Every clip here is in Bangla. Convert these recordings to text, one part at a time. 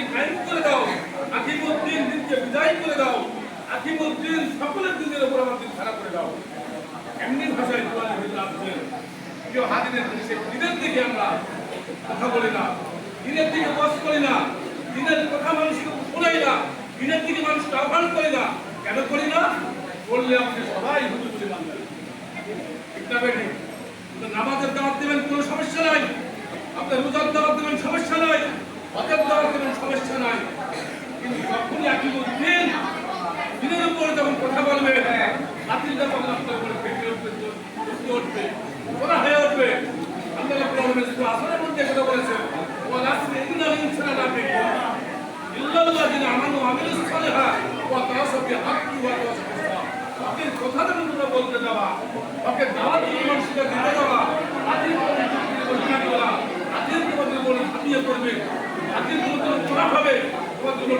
দিনকে কায়েম করে দাও। আকিমুদ্দিন দিনকে বিদায় করে দাও। আকিমুদ্দিন সকলের দিনের উপর আমার দিন খারাপ করে দাও। এমনি ভাষায় কোরআনের ভিতরে আসছেন কেউ হাদিনের সে দিনের দিকে আমরা কথা বলি না। দিনের দিকে বস করি না। দিনের কথা মানুষকে শোনাই না। দিনের দিকে মানুষকে আহ্বান করি না। কেন করি না? বললে আমাকে সবাই হুজুর মানবে। ঠিক না বেটি নামাজের দাওয়াত দেবেন কোনো সমস্যা নাই। আপনি রোজার দাওয়াত হজের দাওয়াত দেবেন সমস্যা নাই। কিন্তু যখনই একই দিন দিনের উপরে যখন কথা বলবে বাতিল যখন আপনার উপরে ফেটে উঠবে উঠতে উঠবে ওরা হয়ে উঠবে আল্লাহ আলামিন সূরা আসরের মধ্যে কথা বলেছেন ওয়াল আসরি ইন্নাল ইনসানা লাফি ইল্লাল্লাযিনা আমানু ওয়া আমিলুস সালিহাত ওয়া তাওয়াসাউ হাক্কি, ওয়া সাবর ওকে কথা যখন তোমরা বলতে যাবা ওকে দাওয়াত মানুষকে দিতে আদিল তোমাদের বলা আদিল তোমাদের বলে ঝাঁপিয়ে পড়বে আদিল তোমাদের করা হবে তোমাদের বলে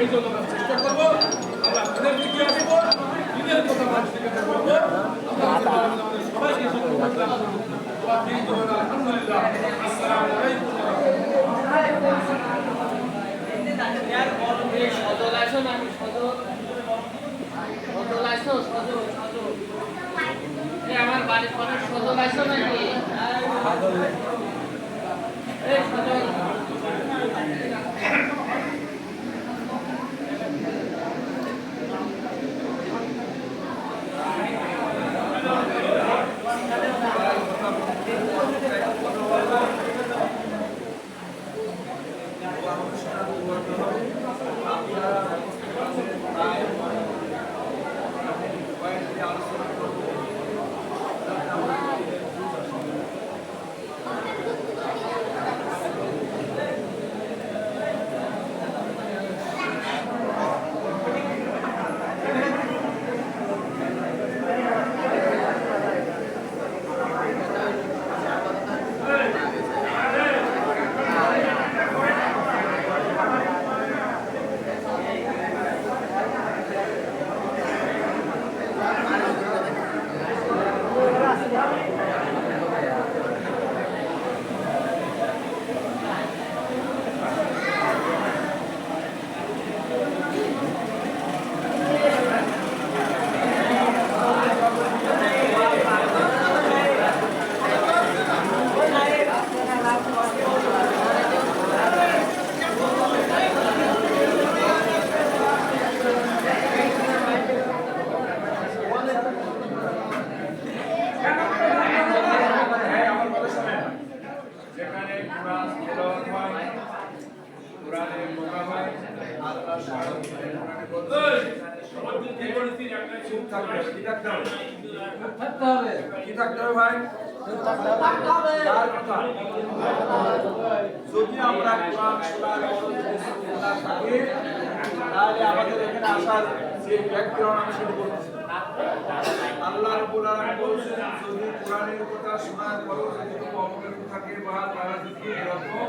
এই জন্য আমরা চেষ্টা করব আমরা দিনের দিকে আসব দিনের সদর আসো নাকি এই Gracias. থাকতে হবে ভাই কার কথা যদি আমরা কোরআন শোনার থাকি তাহলে আমাদের এখানে আসার যে ব্যাকগ্রাউন্ড আমি সেটা বলতেছি আল্লাহ রাব্বুল আলামিন যদি কোরআনের কথা শোনার পরও যদি কোনো অপকর্ম থাকে বা তারা যদি এরকম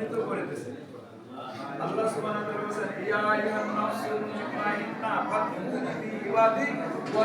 মনোনীত করে দিয়েছেন আল্লাহ সুবহানাহু ওয়া তাআলা ইয়া আইয়ুহান নাফসুল মুতমাইন্না ফাদখুলু ফি ইবাদি ওয়া